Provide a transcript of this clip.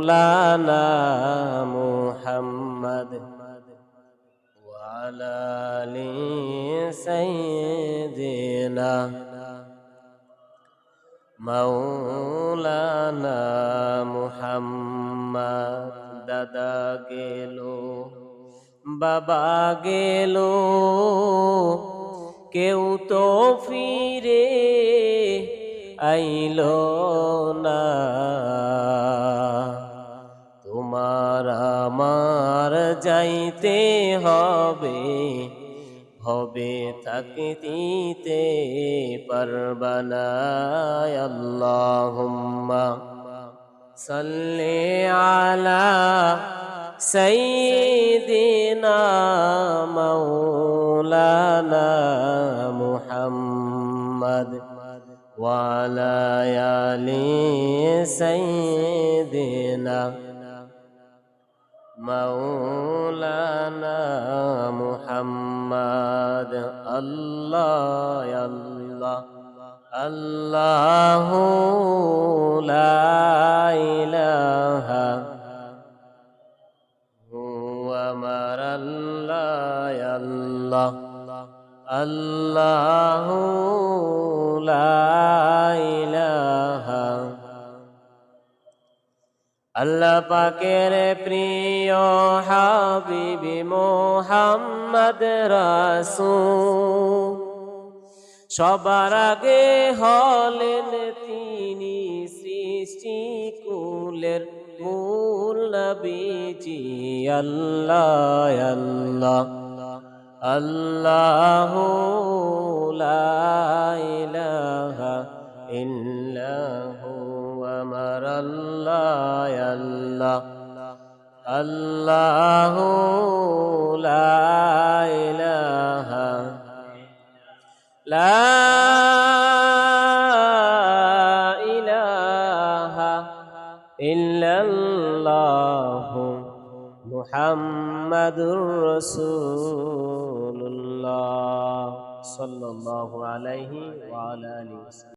مولانا محمد وعلى آل سيدنا মৌলানা মুহাম্মদ দাদা গেল বাবা গেল কেউ তো ফিরে আইল না তোমার তোমার যাইতে হবে হবে তাকে দিতে পারবানা আল্লাহুম্মা সাল্লি আলা সাইয়্যিদিনা মাওলানা মুহাম্মদ ওয়া আলা আলি সাইয়্যিদিনা مولانا محمد. الله يا الله. الله لا إله. هو مر الله يا الله. الله لا আল্লাহ পাকের প্রিয় হাবিবি মোহাম্মদ রাসূল। সবার আগে হলেন তিনি সৃষ্টি কুলের মূল নবীজি। আল্লাহ আল্লাহ আল্লাহ। আমার আল্লাহ আল্লাহ আল্লাহ লা ইলাহা লা ইলাহা ইল্লাল্লাহ মুহাম্মাদুর রাসূলুল্লাহ সাল্লাল্লাহু আলাইহি ওয়া আলা আলিহি